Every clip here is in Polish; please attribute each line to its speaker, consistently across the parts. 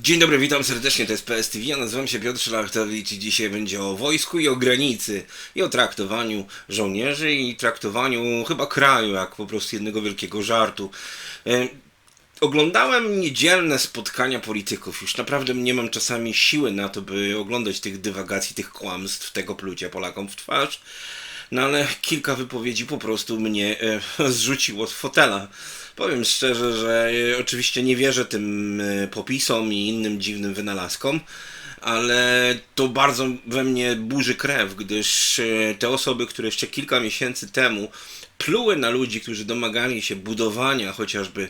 Speaker 1: Dzień dobry, witam serdecznie, to jest PSTV, ja nazywam się Piotr Szlachtowicz i dzisiaj będzie o wojsku i o granicy i o traktowaniu żołnierzy i traktowaniu chyba kraju jak po prostu jednego wielkiego żartu. E, Oglądałem niedzielne spotkania polityków. Już naprawdę nie mam czasami siły na to, by oglądać tych dywagacji, tych kłamstw, tego plucia Polakom w twarz. No ale kilka wypowiedzi po prostu mnie e, zrzuciło z fotela. Powiem szczerze, że e, oczywiście nie wierzę tym e, popisom i innym dziwnym wynalazkom, ale to bardzo we mnie burzy krew, gdyż e, te osoby, które jeszcze kilka miesięcy temu pluły na ludzi, którzy domagali się budowania chociażby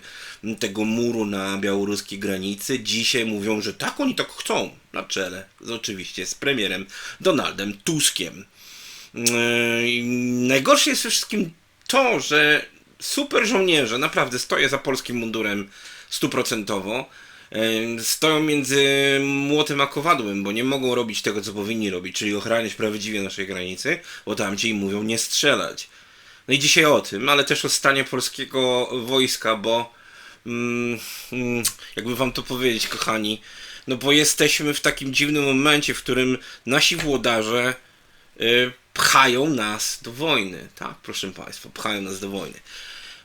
Speaker 1: tego muru na białoruskiej granicy, dzisiaj mówią, że tak oni tak chcą na czele, oczywiście z premierem Donaldem Tuskiem. Najgorsze jest wszystkim to, że super żołnierze, naprawdę stoję za polskim mundurem stuprocentowo, stoją między młotem a kowadłem, bo nie mogą robić tego, co powinni robić, czyli ochraniać prawdziwie naszej granicy, bo tamci im mówią nie strzelać. No i dzisiaj o tym, ale też o stanie polskiego wojska, bo mm, mm, jakby wam to powiedzieć, kochani, no bo jesteśmy w takim dziwnym momencie, w którym nasi włodarze y, pchają nas do wojny. Tak, proszę Państwa, pchają nas do wojny.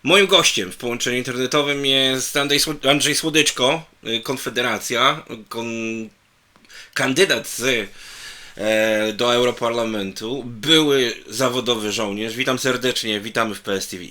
Speaker 1: Moim gościem w połączeniu internetowym jest Andrzej, Słod- Andrzej Słodyczko, y, Konfederacja, kon, kandydat z, e, do Europarlamentu, były zawodowy żołnierz. Witam serdecznie, witamy w PSTV.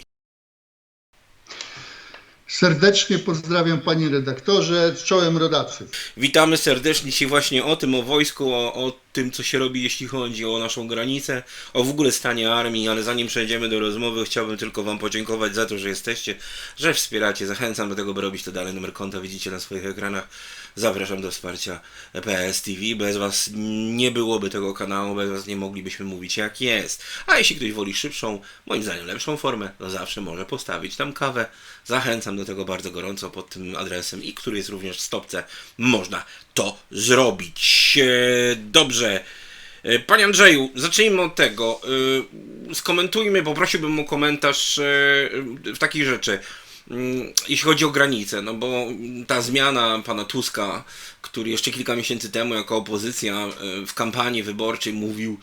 Speaker 2: Serdecznie pozdrawiam panie redaktorze, czołem rodacy.
Speaker 1: Witamy serdecznie dzisiaj właśnie o tym, o wojsku, o, o tym, co się robi, jeśli chodzi o naszą granicę, o w ogóle stanie armii, ale zanim przejdziemy do rozmowy, chciałbym tylko Wam podziękować za to, że jesteście, że wspieracie. Zachęcam do tego, by robić to dalej. Numer konta widzicie na swoich ekranach. Zapraszam do wsparcia PS TV. Bez Was nie byłoby tego kanału, bez Was nie moglibyśmy mówić jak jest. A jeśli ktoś woli szybszą, moim zdaniem lepszą formę, to zawsze może postawić tam kawę. Zachęcam do tego bardzo gorąco pod tym adresem i który jest również w stopce. Można to zrobić. E, Dobrze. E, Panie Andrzeju, zacznijmy od tego. E, Skomentujmy, poprosiłbym o komentarz w takich rzeczy. Mm, Jeśli chodzi o granice, no bo ta zmiana pana Tuska, który jeszcze kilka miesięcy temu jako opozycja w kampanii wyborczej mówił,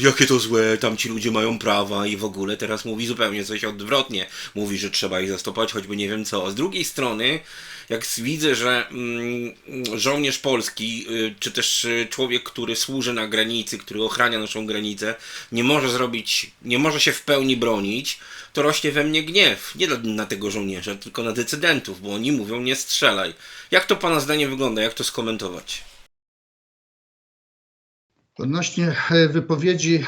Speaker 1: jakie to złe, tam ci ludzie mają prawa i w ogóle teraz mówi zupełnie coś odwrotnie. Mówi, że trzeba ich zastopać, choćby nie wiem co. Z drugiej strony, jak widzę, że mm, żołnierz polski, y, czy też y, człowiek, który służy na granicy, który ochrania naszą granicę, nie może zrobić, nie może się w pełni bronić, to rośnie we mnie gniew. Nie na tego żołnierza, tylko na decydentów, bo oni mówią nie strzelaj. Jak to pana zdanie wygląda? Jak to skomentować?
Speaker 2: Odnośnie e, wypowiedzi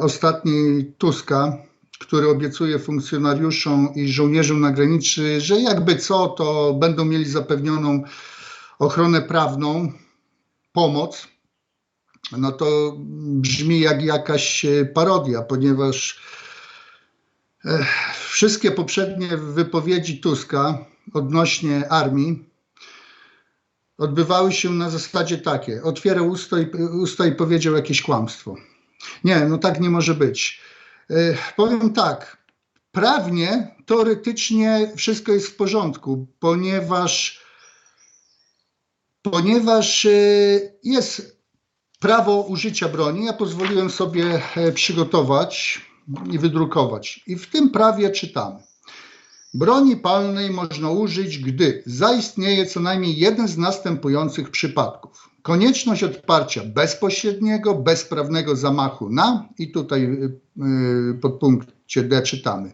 Speaker 2: ostatniej Tuska, który obiecuje funkcjonariuszom i żołnierzom na granicy, że jakby co, to będą mieli zapewnioną ochronę prawną, pomoc, no to brzmi jak jakaś e, parodia, ponieważ e, wszystkie poprzednie wypowiedzi Tuska odnośnie armii odbywały się na zasadzie takie. Otwierał usta i, usta i powiedział jakieś kłamstwo. Nie, no tak nie może być. E, powiem tak. Prawnie, teoretycznie wszystko jest w porządku, ponieważ, ponieważ e, jest prawo użycia broni. Ja pozwoliłem sobie e, przygotować i wydrukować. I w tym prawie czytamy. Broni palnej można użyć, gdy zaistnieje co najmniej jeden z następujących przypadków. Konieczność odparcia bezpośredniego, bezprawnego zamachu na, i tutaj y, y, pod punkcie D czytamy,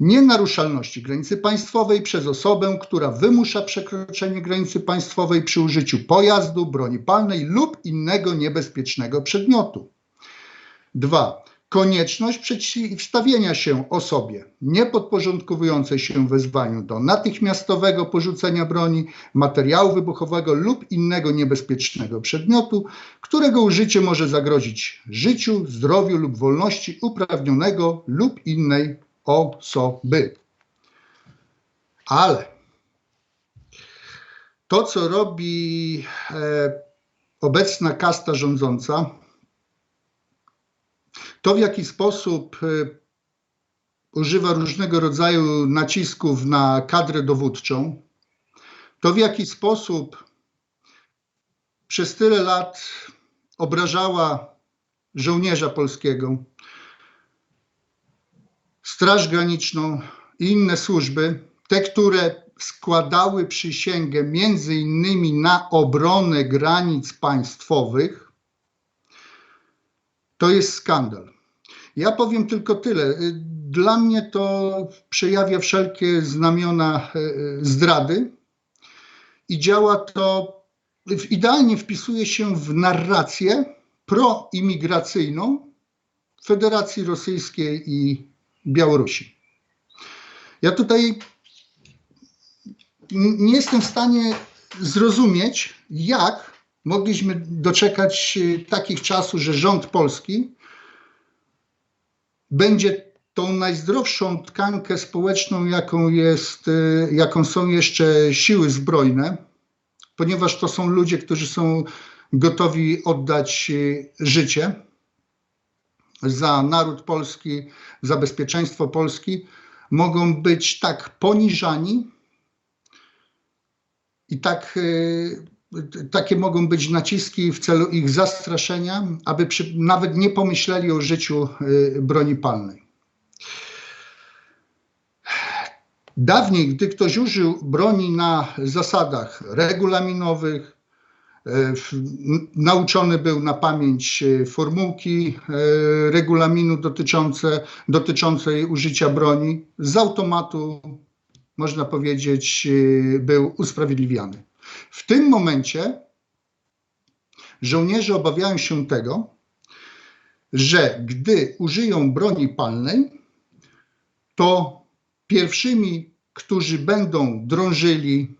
Speaker 2: nienaruszalności granicy państwowej przez osobę, która wymusza przekroczenie granicy państwowej przy użyciu pojazdu, broni palnej lub innego niebezpiecznego przedmiotu. 2. Konieczność przeciwstawienia się osobie niepodporządkowującej się wezwaniu do natychmiastowego porzucenia broni, materiału wybuchowego lub innego niebezpiecznego przedmiotu, którego użycie może zagrozić życiu, zdrowiu lub wolności uprawnionego lub innej osoby. Ale to, co robi e, obecna kasta rządząca, to w jaki sposób y, używa różnego rodzaju nacisków na kadrę dowódczą, to w jaki sposób przez tyle lat obrażała żołnierza polskiego, Straż Graniczną i inne służby, te, które składały przysięgę między innymi na obronę granic państwowych, to jest skandal. Ja powiem tylko tyle. Dla mnie to przejawia wszelkie znamiona e, zdrady i działa to, idealnie wpisuje się w narrację proimigracyjną Federacji Rosyjskiej i Białorusi. Ja tutaj nie jestem w stanie zrozumieć, jak mogliśmy doczekać takich czasów, że rząd polski będzie tą najzdrowszą tkankę społeczną, jaką, jest, y, jaką są jeszcze siły zbrojne, ponieważ to są ludzie, którzy są gotowi oddać y, życie za naród polski, za bezpieczeństwo Polski, mogą być tak poniżani i tak, y, takie mogą być naciski w celu ich zastraszenia, aby przy, nawet nie pomyśleli o życiu y, broni palnej. Dawniej, gdy ktoś użył broni na zasadach regulaminowych, n- nauczony był na pamięć e, formułki regulaminu dotyczące, dotyczącej użycia broni, z automatu, można powiedzieć, był usprawiedliwiany. W tym momencie żołnierze obawiają się tego, że gdy użyją broni palnej, to pierwszymi, którzy będą drążyli,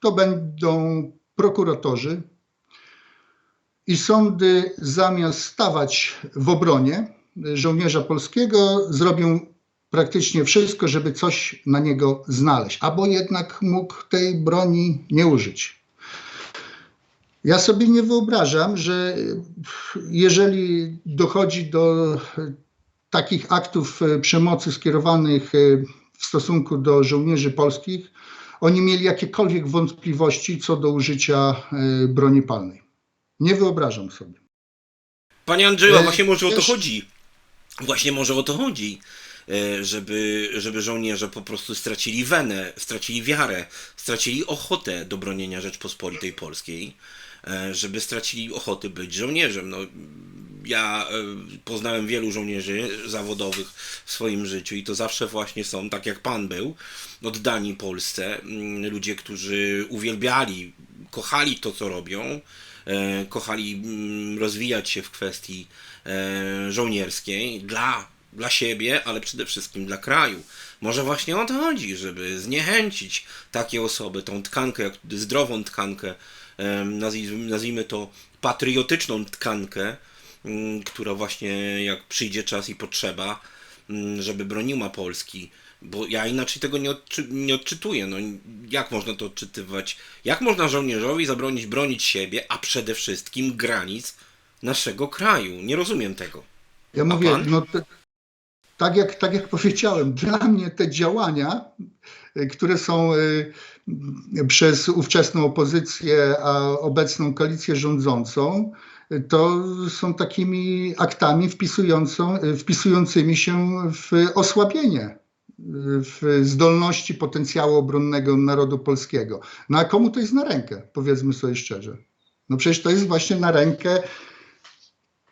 Speaker 2: to będą prokuratorzy i sądy zamiast stawać w obronie żołnierza polskiego, zrobią praktycznie wszystko, żeby coś na niego znaleźć, albo jednak mógł tej broni nie użyć. Ja sobie nie wyobrażam, że jeżeli dochodzi do takich aktów e, przemocy skierowanych e, w stosunku do żołnierzy polskich, oni mieli jakiekolwiek wątpliwości co do użycia e, broni palnej. Nie wyobrażam sobie.
Speaker 1: Panie Andrzeju, a właśnie może o to chodzi. Właśnie może o to chodzi. E, Żeby, żeby żołnierze po prostu stracili wenę, stracili wiarę, stracili ochotę do bronienia Rzeczpospolitej Polskiej, e, żeby stracili ochotę być żołnierzem. No, ja e, poznałem wielu żołnierzy zawodowych w swoim życiu i to zawsze właśnie są, tak jak pan był, oddani Polsce, mm, ludzie, którzy uwielbiali, kochali to, co robią, kochali mm, rozwijać się w kwestii żołnierskiej dla, dla siebie, ale przede wszystkim dla kraju. Może właśnie o to chodzi, żeby zniechęcić takie osoby, tą tkankę, zdrową tkankę, nazwijmy, to patriotyczną tkankę, mm, która właśnie jak przyjdzie czas i potrzeba, mm, żeby broniła Polski. Bo ja inaczej tego nie, odczy, nie odczytuję. No, jak można to odczytywać? Jak można żołnierzowi zabronić bronić siebie, a przede wszystkim granic naszego kraju? Nie rozumiem tego.
Speaker 2: Ja mówię,
Speaker 1: pan?
Speaker 2: no tak, jak, tak jak powiedziałem, dla mnie te działania, y, które są y, przez ówczesną opozycję, a obecną koalicję rządzącą, y, to są takimi aktami wpisującymi się w osłabienie w zdolności potencjału obronnego narodu polskiego. No a komu to jest na rękę, powiedzmy sobie szczerze? No przecież to jest właśnie na rękę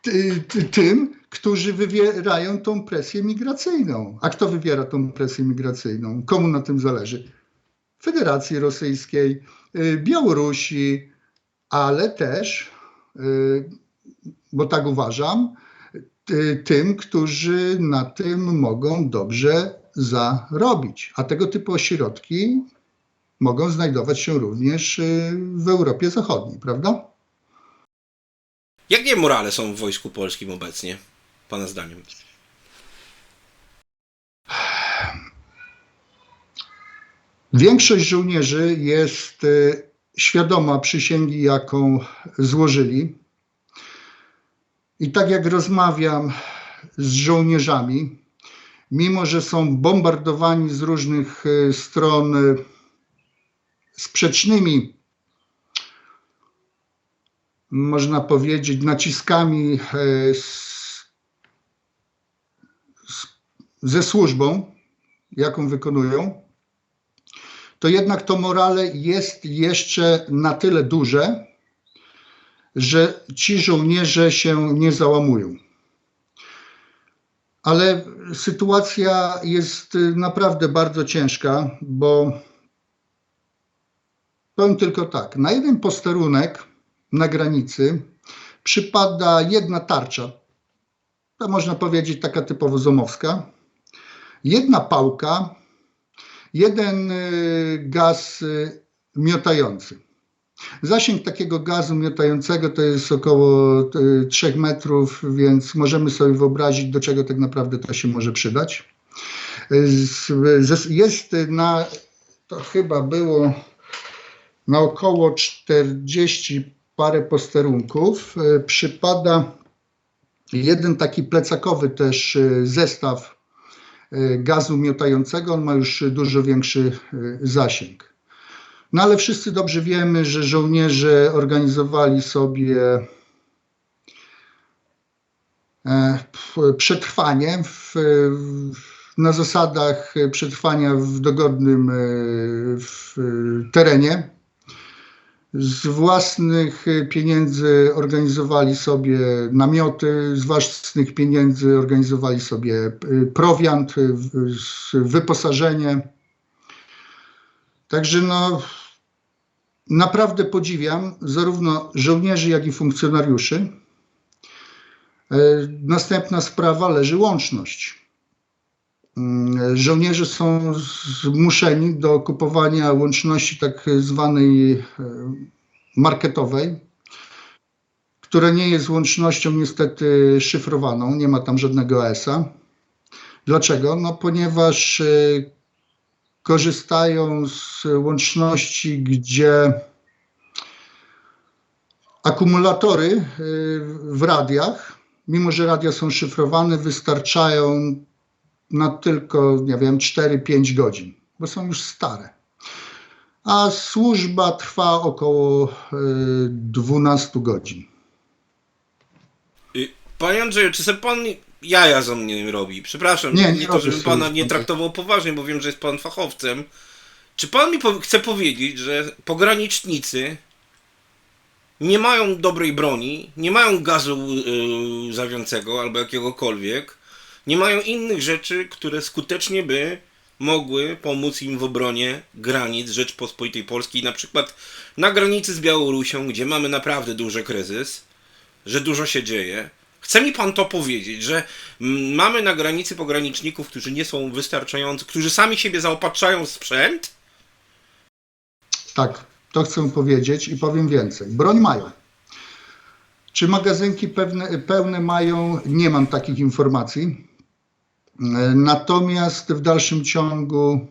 Speaker 2: ty, ty, tym, którzy wywierają tą presję migracyjną. A kto wywiera tą presję migracyjną? Komu na tym zależy? Federacji Rosyjskiej, y, Białorusi, ale też, y, bo tak uważam, ty- tym, którzy na tym mogą dobrze zarobić. A tego typu ośrodki mogą znajdować się również y, w Europie Zachodniej, prawda?
Speaker 1: Jakie morale są w Wojsku Polskim obecnie, Pana zdaniem?
Speaker 2: Większość żołnierzy jest y, świadoma przysięgi, jaką złożyli. I tak jak rozmawiam z żołnierzami, mimo że są bombardowani z różnych y, stron y, sprzecznymi można powiedzieć, naciskami e, ze służbą, jaką wykonują, to jednak to morale jest jeszcze na tyle duże, że ci żołnierze się nie załamują. Ale sytuacja jest y, naprawdę bardzo ciężka, bo powiem tylko tak, na jeden posterunek na granicy przypada jedna tarcza, to można powiedzieć taka typowo zomowska, jedna pałka, jeden y, gaz y, miotający. Zasięg takiego gazu miotającego to jest około y, 3 metrów, więc możemy sobie wyobrazić, do czego tak naprawdę to się może przydać. Y, Jest na, to chyba było na około 40 parę posterunków. y, Przypada jeden taki plecakowy też y, zestaw y, gazu miotającego. On ma już dużo większy y, zasięg. No ale wszyscy dobrze wiemy, że żołnierze organizowali sobie e, przetrwanie w, na zasadach przetrwania w dogodnym e, w terenie. Z własnych pieniędzy organizowali sobie namioty, z własnych pieniędzy organizowali sobie e, prowiant, e, wyposażenie. Także no, naprawdę podziwiam zarówno żołnierzy, jak i funkcjonariuszy. E, Następna sprawa leży łączność. Mm, Żołnierze są zmuszeni do kupowania łączności tak zwanej e, marketowej, która nie jest łącznością niestety szyfrowaną, nie ma tam żadnego ESA. Dlaczego? No ponieważ e, korzystają z łączności, gdzie akumulatory y, w radiach, mimo że radia są szyfrowane, wystarczają na tylko, nie wiem, 4-5 godzin, bo są już stare. A służba trwa około y, 12 godzin.
Speaker 1: Y, Panie Andrzeju, czy se pan jaja ze mnie robi? Przepraszam,
Speaker 2: Nie,
Speaker 1: nie,
Speaker 2: nie
Speaker 1: to, żebym pana nie traktował poważnie, bo wiem, że jest pan fachowcem. Czy pan mi po chce powiedzieć, że pogranicznicy nie mają dobrej broni, nie mają gazu yy, zawiącego albo jakiegokolwiek, nie mają innych rzeczy, które skutecznie by mogły pomóc im w obronie granic Rzeczpospolitej Polskiej, na przykład na granicy z Białorusią, gdzie mamy naprawdę duży kryzys, że dużo się dzieje. Chce mi pan to powiedzieć, że mamy na granicy pograniczników, którzy nie są wystarczający, którzy sami siebie zaopatrzają w sprzęt?
Speaker 2: Tak, to chcę powiedzieć i powiem więcej. Broń mają. Czy magazynki pewne, pełne mają? Nie mam takich informacji. Natomiast w dalszym ciągu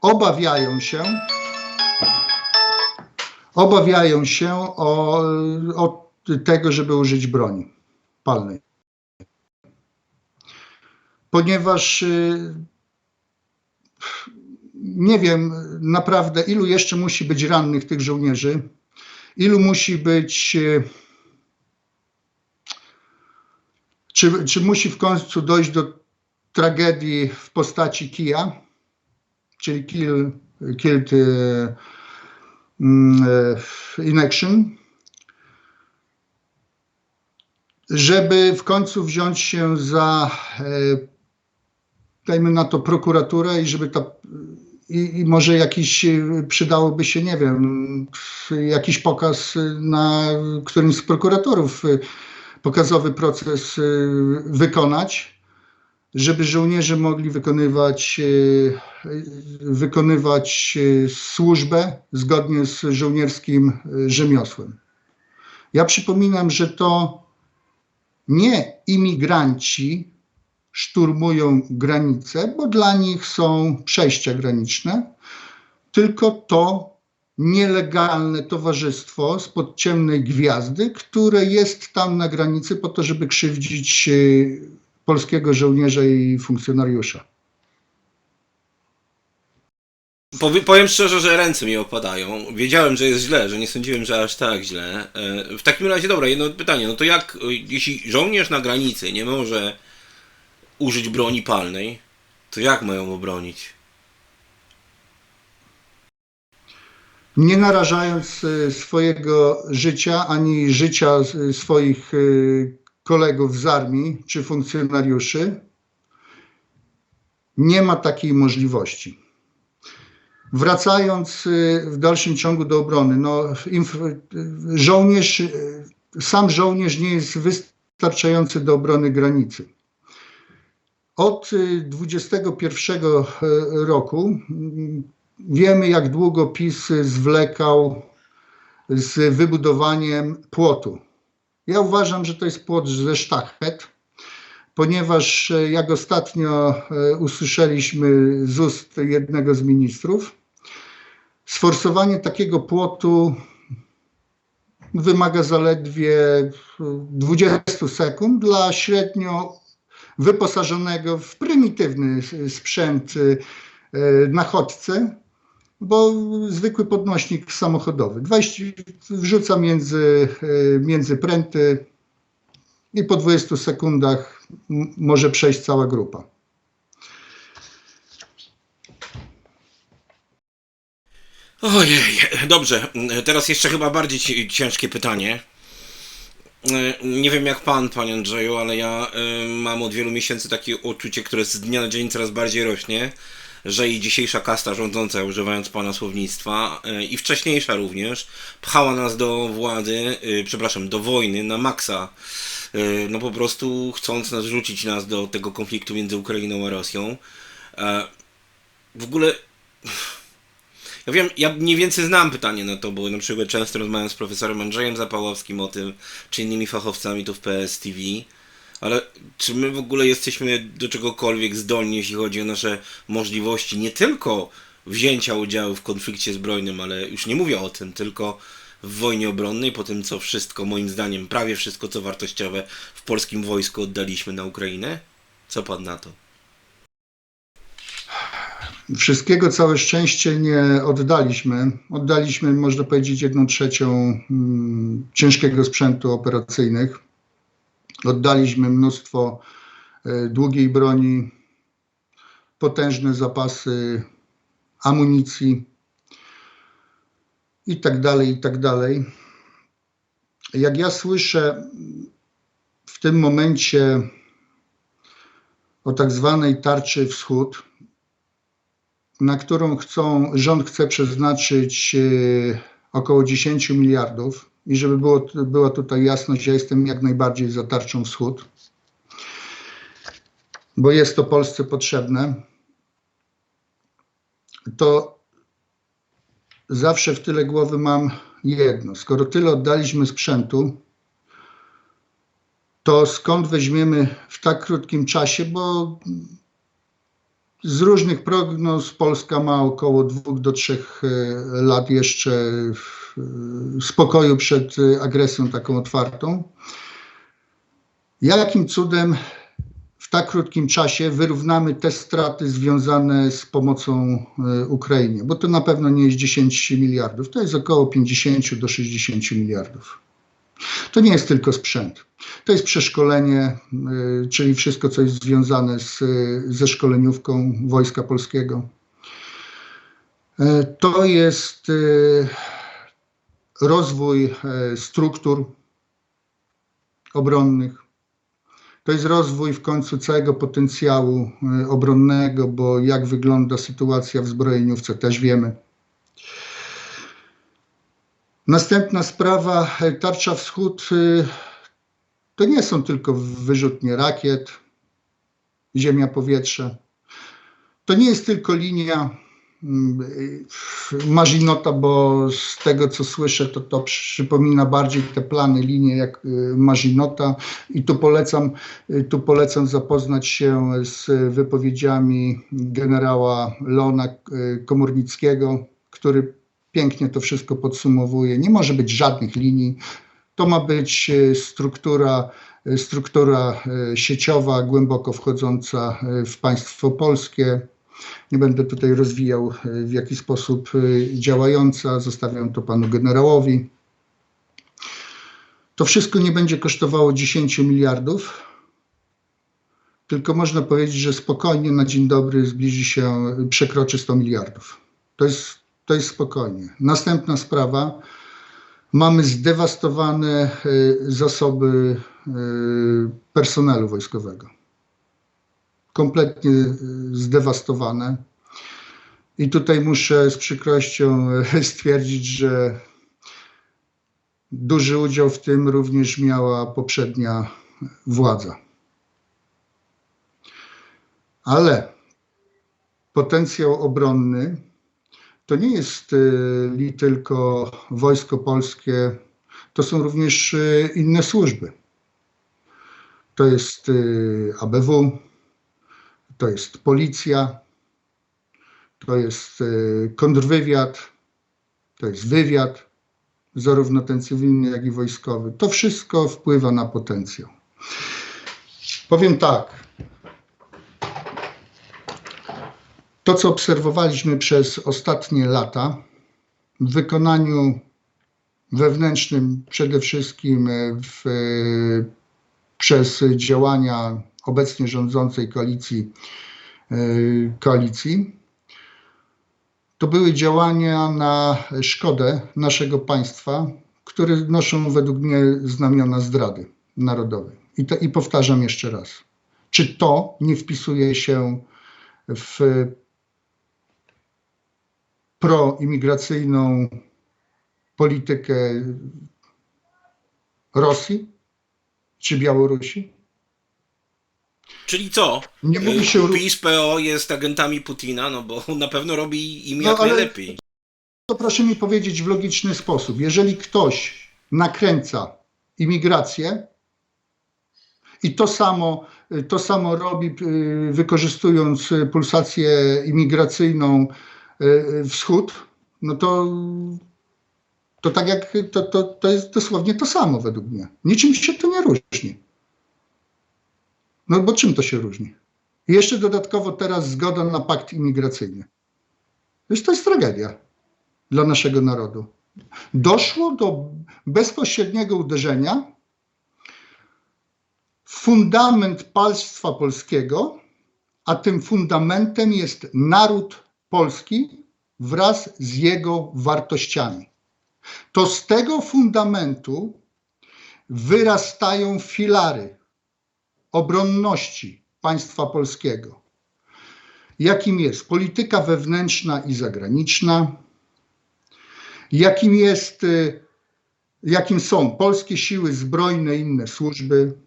Speaker 2: obawiają się, obawiają się o, o tego, żeby użyć broni palnej. Ponieważ y, nie wiem naprawdę, ilu jeszcze musi być rannych tych żołnierzy, ilu musi być. e, Czy, czy musi w końcu dojść do tragedii w postaci kija, czyli kill, killed e, mm, e, in action, żeby w końcu wziąć się za, e, dajmy na to, prokuraturę i żeby ta i, i może jakiś y, przydałoby się, nie wiem, jakiś pokaz na którymś z prokuratorów pokazowy proces wykonać, żeby żołnierze mogli wykonywać, y, wykonywać y, służbę zgodnie z żołnierskim y, rzemiosłem. Ja przypominam, że to nie imigranci szturmują granice, bo dla nich są przejścia graniczne, tylko to nielegalne towarzystwo spod ciemnej gwiazdy, które jest tam na granicy po to, żeby krzywdzić polskiego żołnierza i funkcjonariusza.
Speaker 1: Powie, powiem szczerze, że ręce mi opadają. Wiedziałem, że jest źle, że nie sądziłem, że aż tak źle. E, w takim razie, dobra, jedno pytanie. No to jak, e, jeśli żołnierz na granicy nie może użyć broni palnej, to jak mają obronić?
Speaker 2: nie narażając y, swojego życia ani życia swoich kolegów z armii czy funkcjonariuszy, nie ma takiej możliwości. Wracając y, w dalszym ciągu do obrony, no, y, żołnierz, y, sam żołnierz nie jest wystarczający do obrony granicy. Od y, 21 roku wiemy, jak długo PiS zwlekał z wybudowaniem płotu. Ja uważam, że to jest płot ze sztachet, ponieważ e, jak ostatnio e, usłyszeliśmy z ust jednego z ministrów, sforsowanie takiego płotu wymaga zaledwie e, 20 sekund dla średnio wyposażonego w prymitywny sprzęt e, na chodce, bo zwykły podnośnik samochodowy. 20, wrzuca między, e, między pręty i po 20 sekundach może przejść cała grupa.
Speaker 1: Ojej, dobrze. Teraz jeszcze chyba bardziej ci- ciężkie pytanie. E, Nie wiem jak pan, panie Andrzeju, ale ja e, mam od wielu miesięcy takie uczucie, które z dnia na dzień coraz bardziej rośnie, że i dzisiejsza kasta rządząca, używając pana słownictwa, e, i wcześniejsza również, pchała nas do władzy, e, przepraszam, do wojny na maksa. E, No po prostu chcąc nas rzucić nas do tego konfliktu między Ukrainą a Rosją. W ogóle ja wiem, ja mniej więcej znam pytanie na to, bo na przykład często rozmawiam z profesorem Andrzejem Zapałowskim o tym, czy innymi fachowcami tu w PS TV, ale czy my w ogóle jesteśmy do czegokolwiek zdolni, jeśli chodzi o nasze możliwości nie tylko wzięcia udziału w konflikcie zbrojnym, ale już nie mówię o tym, tylko w wojnie obronnej, po tym co wszystko, moim zdaniem, prawie wszystko co wartościowe w polskim wojsku oddaliśmy na Ukrainę? Co pan na to?
Speaker 2: Wszystkiego całe szczęście nie oddaliśmy. Oddaliśmy, można powiedzieć, jedną trzecią mm, ciężkiego sprzętu operacyjnych. Oddaliśmy mnóstwo e, długiej broni, potężne zapasy amunicji i tak dalej, i tak dalej. Jak ja słyszę w tym momencie o tak zwanej tarczy wschód, na którą chcą, rząd chce przeznaczyć e, około 10 miliardów. I żeby było, była tutaj jasność, ja jestem jak najbardziej za tarczą wschód, bo jest to Polsce potrzebne. To zawsze w tyle głowy mam jedno. Skoro tyle oddaliśmy sprzętu, to skąd weźmiemy w tak krótkim czasie, bo z różnych prognoz Polska ma około 2 do 3 lat jeszcze e, spokoju przed e, agresją taką otwartą. Jakim cudem w tak krótkim czasie wyrównamy te straty związane z pomocą e, Ukrainie? Bo to na pewno nie jest 10 miliardów, to jest około 50 do 60 miliardów. To nie jest tylko sprzęt. To jest przeszkolenie, y, czyli wszystko, co jest związane z, y, ze szkoleniówką Wojska Polskiego. To jest y, rozwój e, struktur obronnych. To jest rozwój w końcu całego potencjału e, obronnego, bo jak wygląda sytuacja w zbrojeniówce też wiemy. Następna sprawa, e, tarcza wschód, to nie są tylko wyrzutnie rakiet, ziemia, powietrze. To nie jest tylko linia Marzinota, bo z tego co słyszę, to to przypomina bardziej te plany, linie jak y, Marzinota. I tu polecam, y, tu polecam zapoznać się z wypowiedziami generała Leona y, Komornickiego, który pięknie to wszystko podsumowuje. Nie może być żadnych linii. To ma być struktura, struktura sieciowa, głęboko wchodząca w państwo polskie. Nie będę tutaj rozwijał, y, w jaki sposób y, działająca, zostawiam to panu generałowi. To wszystko nie będzie kosztowało 10 miliardów, tylko można powiedzieć, że spokojnie na dzień dobry zbliży się, przekroczy 100 miliardów. To jest, to jest spokojnie. Następna sprawa. Mamy zdewastowane zasoby personelu wojskowego. Kompletnie y, zdewastowane. I tutaj muszę z przykrością y, stwierdzić, że duży udział w tym również miała poprzednia władza. Ale potencjał obronny to nie jest y, li tylko wojsko polskie, to są również y, inne służby. To jest ABW, to jest policja, to jest y, kontrwywiad, to jest wywiad, zarówno ten cywilny, jak i wojskowy. To wszystko wpływa na potencjał. Powiem tak. To, co obserwowaliśmy przez ostatnie lata w wykonaniu wewnętrznym, przede wszystkim w, przez działania obecnie rządzącej koalicji, koalicji, to były działania na szkodę naszego państwa, które noszą według mnie znamiona zdrady narodowej. I, to, I powtarzam jeszcze raz. Czy to nie wpisuje się w proimigracyjną politykę Rosji czy Białorusi?
Speaker 1: Czyli co?
Speaker 2: Nie mówi
Speaker 1: Y,
Speaker 2: się-
Speaker 1: PiS, PO jest agentami Putina, no bo na pewno robi im
Speaker 2: No,
Speaker 1: jak
Speaker 2: ale-
Speaker 1: najlepiej.
Speaker 2: To proszę mi powiedzieć w logiczny sposób. Jeżeli ktoś nakręca imigrację i to samo, to samo robi, y, wykorzystując pulsację imigracyjną y, wschód, no to, to tak jak to, to, to jest dosłownie to samo według mnie. Niczym się to nie różni. No bo czym to się różni? I jeszcze dodatkowo teraz zgoda na pakt imigracyjny. Wiesz, to jest tragedia dla naszego narodu. Doszło do bezpośredniego uderzenia w fundament państwa polskiego, a tym fundamentem jest naród polski wraz z jego wartościami. To z tego fundamentu wyrastają filary obronności państwa polskiego, jakim jest polityka wewnętrzna i zagraniczna, jakim jest, y, jakim są polskie siły zbrojne i inne służby,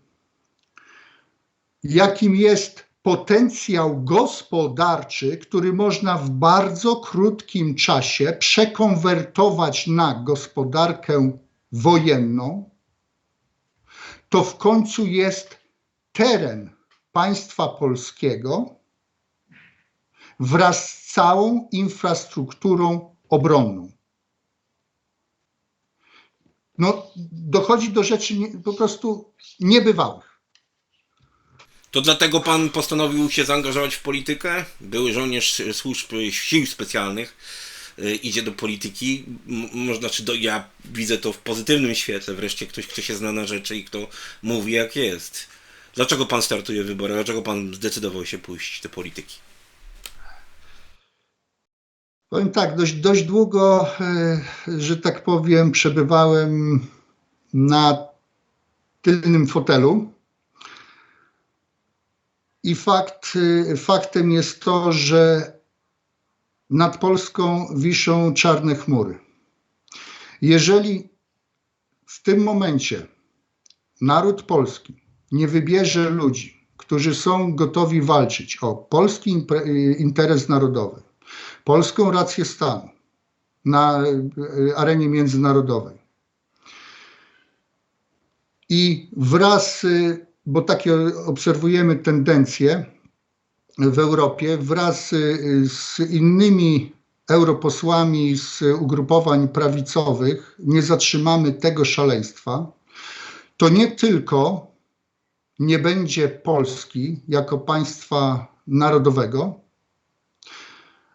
Speaker 2: jakim jest potencjał gospodarczy, który można w bardzo krótkim czasie przekonwertować na gospodarkę wojenną, to w końcu jest teren państwa polskiego wraz z całą infrastrukturą obronną. No, dochodzi do rzeczy nie, po prostu niebywałych.
Speaker 1: To dlatego pan postanowił się zaangażować w politykę? Były żołnierz służb sił specjalnych, y, idzie do polityki. Można, czy do, ja widzę to w pozytywnym świetle, wreszcie ktoś, kto się zna na rzeczy i kto mówi jak jest. Dlaczego pan startuje w wyborach? Dlaczego pan zdecydował się pójść do polityki?
Speaker 2: Powiem tak, dość, dość długo, e, że tak powiem, przebywałem na tylnym fotelu. I fakt, e, faktem jest to, że nad Polską wiszą czarne chmury. Jeżeli w tym momencie naród polski nie wybierze ludzi, którzy są gotowi walczyć o polski impre- interes narodowy, polską rację stanu na e, arenie międzynarodowej. I wraz, y, bo takie obserwujemy tendencje w Europie, wraz y, z innymi europosłami z ugrupowań prawicowych nie zatrzymamy tego szaleństwa, to nie tylko nie będzie Polski jako państwa narodowego,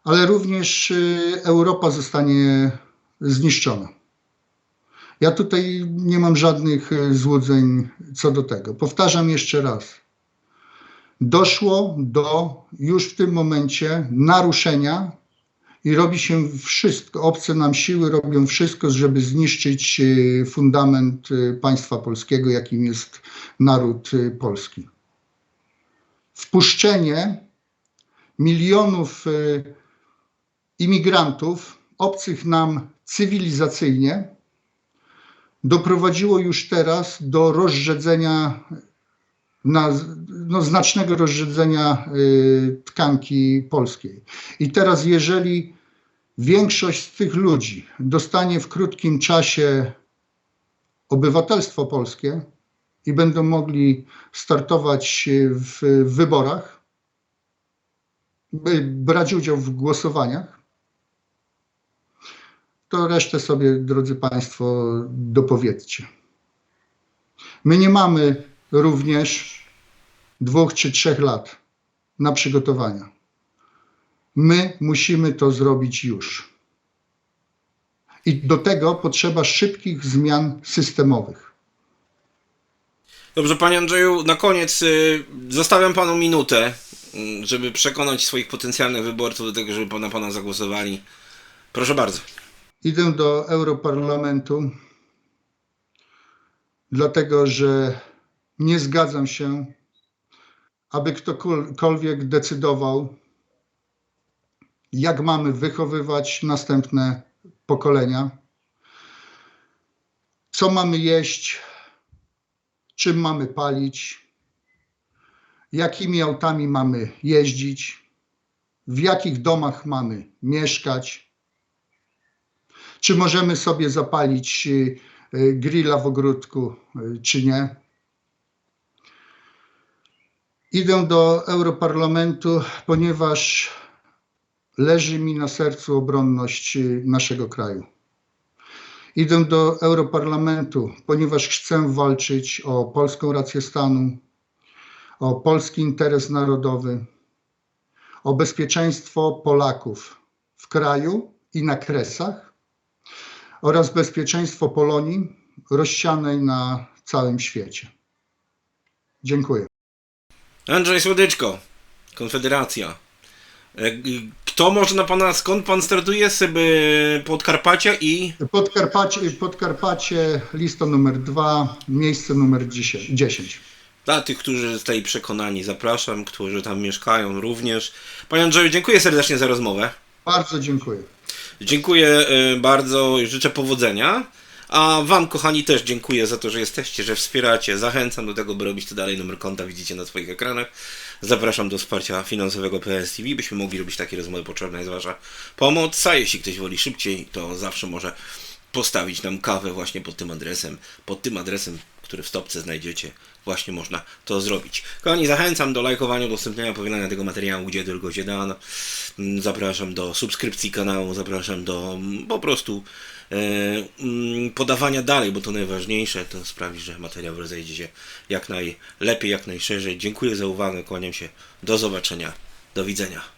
Speaker 2: ale również y, Europa zostanie zniszczona. Ja tutaj nie mam żadnych y, złudzeń co do tego. Powtarzam jeszcze raz. Doszło do już w tym momencie naruszenia i robi się wszystko, obce nam siły robią wszystko, żeby zniszczyć y, fundament y, państwa polskiego, jakim jest naród y, polski. Wpuszczenie milionów imigrantów, obcych nam cywilizacyjnie, doprowadziło już teraz do rozrzedzenia, na, no, znacznego rozrzedzenia y, tkanki polskiej. I teraz, jeżeli większość z tych ludzi dostanie w krótkim czasie obywatelstwo polskie i będą mogli startować w, wyborach, brać udział w głosowaniach, to resztę sobie, drodzy Państwo, dopowiedzcie. My nie mamy również dwóch czy trzech lat na przygotowania. My musimy to zrobić już. I do tego potrzeba szybkich zmian systemowych.
Speaker 1: Dobrze, panie Andrzeju, na koniec y, zostawiam panu minutę, y, żeby przekonać swoich potencjalnych wyborców do tego, żeby pana pana zagłosowali. Proszę bardzo.
Speaker 2: Idę do Europarlamentu, dlatego że nie zgadzam się, aby ktokolwiek decydował, jak mamy wychowywać następne pokolenia, co mamy jeść, czym mamy palić, jakimi autami mamy jeździć, w jakich domach mamy mieszkać? Czy możemy sobie zapalić y, y, grilla w ogródku, y, czy nie. Idę do Europarlamentu, ponieważ leży mi na sercu obronność y, naszego kraju. Idę do Europarlamentu, ponieważ chcę walczyć o polską rację stanu, o polski interes narodowy, o bezpieczeństwo Polaków w kraju i na kresach oraz bezpieczeństwo Polonii rozsianej na całym świecie. Dziękuję.
Speaker 1: Andrzej Słodyczko, Konfederacja. E, Kto może na pana, skąd pan startuje sobie Podkarpacia i...
Speaker 2: Podkarpacie, Podkarpacie, lista numer dwa, miejsce numer 10. 10.
Speaker 1: Dla tych, którzy zostali przekonani, zapraszam, którzy tam mieszkają również. Panie Andrzeju, dziękuję serdecznie za rozmowę.
Speaker 2: Bardzo dziękuję.
Speaker 1: Dziękuję y, bardzo i życzę powodzenia. A Wam, kochani, też dziękuję za to, że jesteście, że wspieracie. Zachęcam do tego, by robić to dalej. Numer konta widzicie na swoich ekranach. Zapraszam do wsparcia finansowego PS TV, byśmy mogli robić takie rozmowy. Potrzebna jest Wasza pomoc. A jeśli ktoś woli szybciej, to zawsze może postawić nam kawę właśnie pod tym adresem. Pod tym adresem, który w stopce znajdziecie, właśnie można to zrobić. Kochani, zachęcam do lajkowania, udostępniania, powielania tego materiału, gdzie tylko się da. Mm, Zapraszam do subskrypcji kanału, zapraszam do mm, po prostu podawania dalej, bo to najważniejsze. To sprawi, że materiał rozejdzie się jak najlepiej, jak najszerzej. Dziękuję za uwagę, kłaniam się. Do zobaczenia. Do widzenia.